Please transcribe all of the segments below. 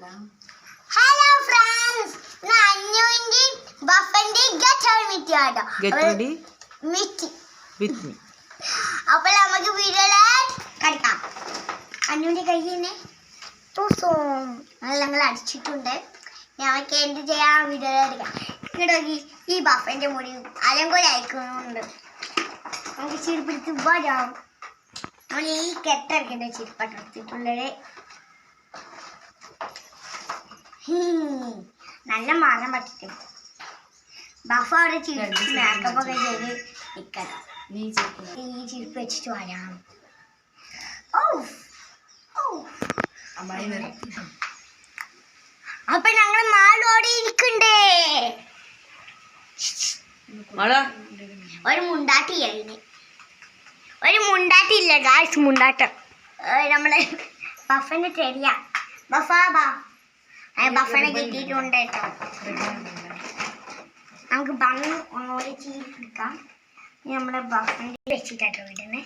Hello friends നന്നുവിന്റെ ബഫന്റെ get മിറ്റി ആട്ടോ. ഗെറ്റ് റെഡി മിറ്റി വിത്ത് മീ അപ്പോൾ നമുക്ക് വീഡിയോയിലേക്ക് കളിക്കാം അന്നുവിന്റെ കയ്യിൽ നിന്ന് തൂസോ. ഞങ്ങൾ അടിച്ചിട്ടുണ്ട്. ഞങ്ങൾക്ക് എന്ത് ചെയ്യാൻ വീഡിയോ എടുക്കാം. ഇങ്ങോട്ട് ഈ ബഫന്റെ മുടി അലങ്കൂല അയക്കുന്നുണ്ട് നമുക്ക് ചിരിപ്പിടിച്ച് വരാം. നമ്മൾ ഈ കെട്ടിറക്കേണ്ട ചിരിപ്പട്ടെടുത്തിട്ടുള്ളത് നല്ല മാനം പറ്റിട്ട്. ബഫ അവിടെ ചിരിച്ച് മേക്കപ്പ് ഒക്കെ ചെയ്ത് നിൽക്കണം നീ ഈ ചിരിപ്പ് വെച്ചിട്ട് വരാം. ഓ ഓ അപ്പൊ ഞങ്ങൾ മാളോടെ ഇരിക്കണ്ടേ? ഒരു മുണ്ടാട്ടി അതിന് ഒരു മുണ്ടാട്ടി ഇല്ല ഗായ്സ് മുണ്ടാട്ടം. നമ്മൾ ബഫന്റെ ചെടിയാ. ബഫാ ബാ. ബഫനെ കിട്ടിയിട്ടുണ്ട് കേട്ടോ. നമുക്ക് ബണ്ണ് ഒന്നുകൂടി ചീരെടുക്കാം ഇനി നമ്മുടെ ബഫന്റെ വെച്ചിട്ടാട്ടോ വീട്ടിനെ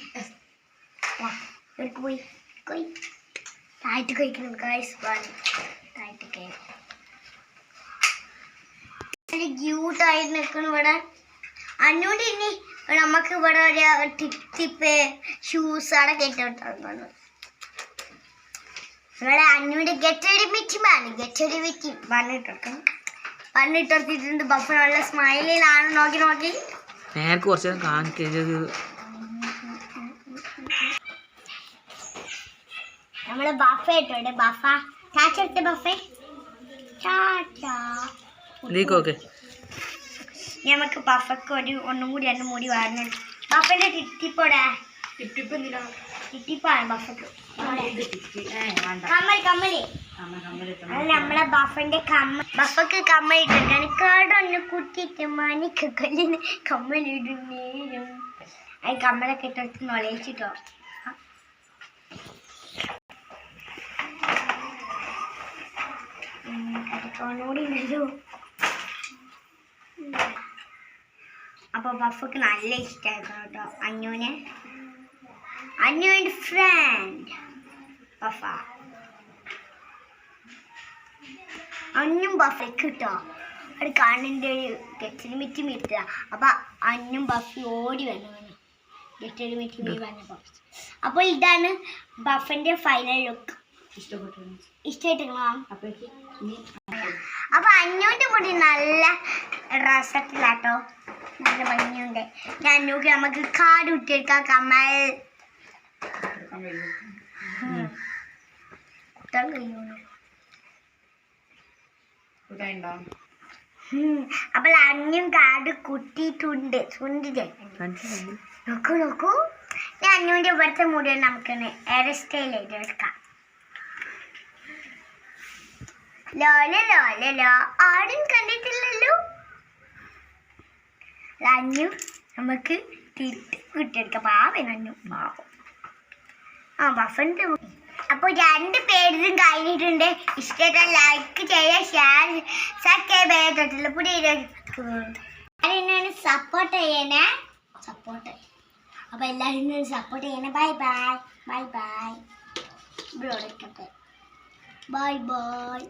പോയി. പോയി. താഴ്ത്തി കഴിക്കണം ഗായ്സ് താഴ്ത്ത് കഴിക്കും ക്യൂട്ടായി നിൽക്കണം ഇവിടെ. അന്നോട് ഇനി നമുക്ക് ഇവിടെ ഒരു ടിപ്പ് ഷൂസ് അവിടെ കെട്ടിട്ടുണ്ട് ഇവിടെ അന്നൂടെ ഗെറ്റടി മിറ്റി ആണ്. ഗെറ്റടി മിറ്റി പറഞ്ഞിട്ടെടുക്കണം പറഞ്ഞിട്ടെടുത്തിട്ടുണ്ട് ബഫ് നല്ല സ്മൈലിലാണ് നോക്കി നോക്കി. നേരത്തെ കുറച്ച് നേരം കാണിക്കരുത്. നമ്മൾ ബഫ ഇട്ടുണ്ട് ബഫ. ചാച്ചെടുത്ത ബഫേ. ബഫ നമുക്ക് ബഫക്ക് ഒരു ഒന്നും കൂടി രണ്ടും കൂടി വാരണം ബഫന്റെ കമ്മൽ അത് നമ്മളെ ബഫന്റെ കമ്മ ബഫക്ക് കമ്മൽ ഇട്ടിട്ട് എനിക്കാടൊന്ന് കുത്തിയിട്ട് മണിക്ക് കല്ലിന് കമ്മലിടും നേരം അത് കമ്മലൊക്കെ ഇട്ടെടുത്ത് നൊളയിച്ചിട്ടോ അപ്പൊ ബഫക്ക് നല്ല ഇഷ്ടമായിരുന്നു കേട്ടോ അഞ്ഞൂന്. അഞ്ഞൂന്റെ ഫ്രണ്ട് പഫ അന്നും ബഫയ്ക്ക് കിട്ടോ? അത് കണ്ണിന്റെ ഒരു ഗെറ്റിന് മിറ്റി മിറ്റുക അപ്പൊ അന്നും ബഫി ഓടി വന്നു. വന്നു മിറ്റി മീ വന്നപ്പോൾ അപ്പൊ ഇതാണ് ബഫന്റെ ഫൈനൽ ലുക്ക് ഇഷ്ടമായിട്ടുള്ള അപ്പൊ അന്നൂന്റെ മുടി നല്ല രസത്തിലാട്ടോ നല്ല ഭംഗിയുണ്ട്. ഞാൻ അഞ്ഞൂക്ക് നമുക്ക് കാട് വിട്ടെടുക്കാം കമ്മൽ കുത്താൻ കഴിയുള്ളൂ. ഉം. അപ്പോൾ അഞ്ഞും കാട് കുത്തിയിട്ടുണ്ട്. ചുണ്ടിൽ നോക്കൂ നോക്കൂ. ഞാൻ അഞ്ഞൂന്റെ ഇവിടുത്തെ മുടി നമുക്ക് ഹെയർ സ്റ്റൈൽ ചെയ്ത് എടുക്കാം. ലോല ലോല ലോ ആരും കണ്ടിട്ടില്ലല്ലോ? അഞ്ഞു നമുക്ക് തിരിട്ട് വിട്ടെടുക്കാം. പാവൻ അഞ്ഞു പാവം. ആ ബഫന്റെ അപ്പോൾ രണ്ട് പേരും കഴിഞ്ഞിട്ടുണ്ട്. ഇഷ്ടപ്പെട്ട ലൈക്ക് ചെയ്യുക ഷെയർ സബ്സ്ക്രൈബ് ചെയ്യാൻ തൊട്ടുള്ള പുതിയ എല്ലാവരും സപ്പോർട്ട് ചെയ്യണേ. സപ്പോർട്ട് അപ്പോൾ എല്ലാവരും സപ്പോർട്ട് ചെയ്യണേ. ബൈ ബൈ ബൈ ബൈ ഇവിടെ ബൈ ബൈ